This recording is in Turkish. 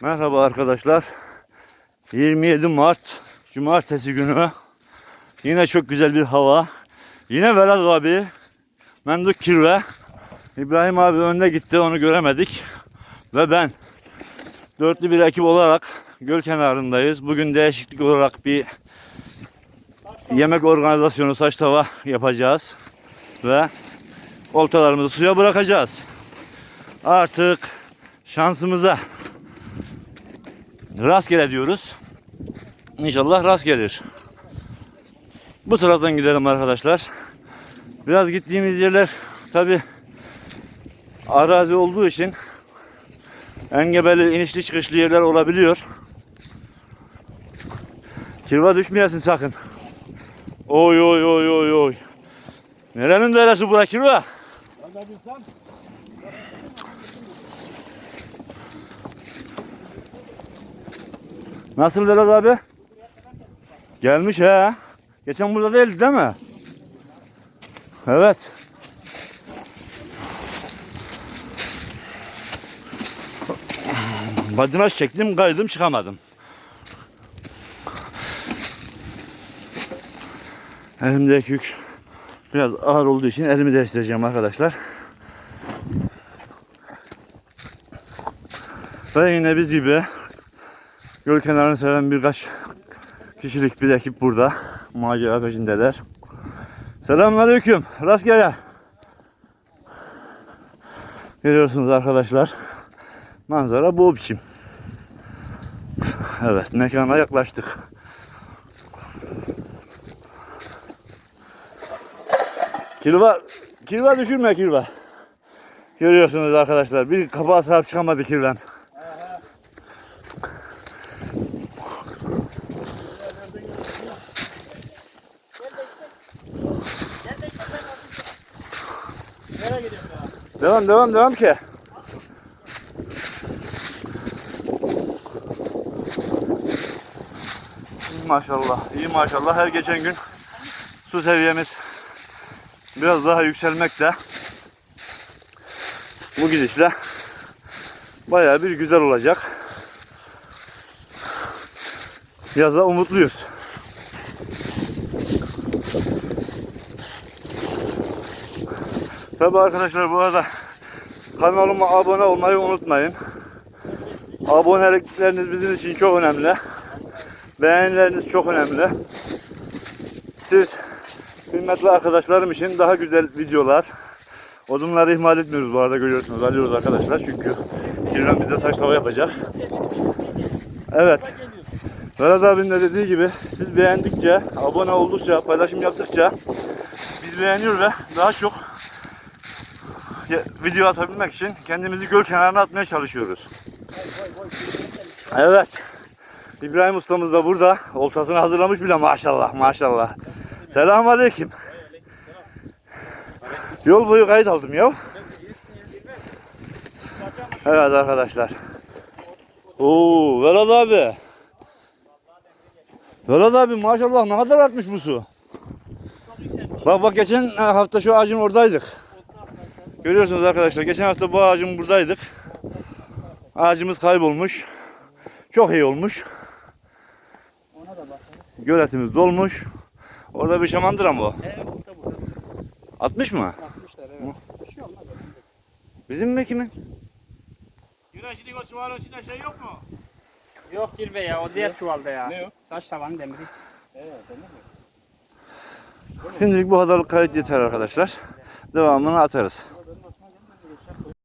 Merhaba arkadaşlar. 27 Mart Cumartesi günü. Yine çok güzel bir hava. Yine Vedat abi. Menduk Kirve. İbrahim abi önde gitti onu göremedik. Ve ben. Dörtlü bir ekip olarak göl kenarındayız. Bugün değişiklik olarak bir yemek organizasyonu saç tava yapacağız. Ve oltalarımızı suya bırakacağız. Artık şansımıza rastgele diyoruz. İnşallah rast gelir. Bu taraftan gidelim arkadaşlar. Biraz gittiğimiz yerler tabi arazi olduğu için engebeli inişli çıkışlı yerler olabiliyor. Kirva düşmeyesin sakın. Oy oy oy oy oy. Nerenin deresi bura kirva? Nasıl Vedat abi? Gelmiş he. Geçen burada değildi değil mi? Evet. Badinaş çektim, kaydım çıkamadım. Elimdeki yük biraz ağır olduğu için elimi değiştireceğim arkadaşlar. Ve yine biz gibi Göl kenarını seven birkaç kişilik bir ekip burada. Macera peşindeler. Selamünaleyküm. Rastgele. Görüyorsunuz arkadaşlar. Manzara bu biçim. Evet mekana yaklaştık. Kirva, kirva düşürme kirva. Görüyorsunuz arkadaşlar. Bir kapağa sahip çıkamadı kirven. Devam devam devam ki. Maşallah, iyi maşallah. Her geçen gün su seviyemiz biraz daha yükselmekte. Bu gidişle bayağı bir güzel olacak. Yaza umutluyuz. Tabi arkadaşlar bu arada kanalıma abone olmayı unutmayın. Abonelikleriniz bizim için çok önemli. Beğenileriniz çok önemli. Siz kıymetli arkadaşlarım için daha güzel videolar. Odunları ihmal etmiyoruz bu arada görüyorsunuz. Alıyoruz arkadaşlar çünkü Kirven bize saç tava yapacak. Evet. Vedat abinin de dediği gibi siz beğendikçe, abone oldukça, paylaşım yaptıkça biz beğeniyor ve daha çok video atabilmek için kendimizi göl kenarına atmaya çalışıyoruz. Evet. İbrahim ustamız da burada. Oltasını hazırlamış bile maşallah maşallah. Selamun aleyküm. Yol boyu kayıt aldım ya. Evet arkadaşlar. Oo, Vedat abi. Vedat abi maşallah ne kadar artmış bu su. Bak bak geçen hafta şu ağacın oradaydık. Görüyorsunuz arkadaşlar geçen hafta bu ağacın buradaydık. Ağacımız kaybolmuş. Çok iyi olmuş. Göletimiz dolmuş. Orada bir şamandıra mı o? Evet, bu da burada. 60 mı? Yapmışlar evet. Bir şey olmaz. Bizim mi kimin? Güneşlik o çuvalın içinde şey yok mu? Yok Kirve ya o diğer çuvalda ya. Ne o? Saç tavanı demiri. Şimdilik bu kadarlık kayıt yeter arkadaşlar. Devamını atarız.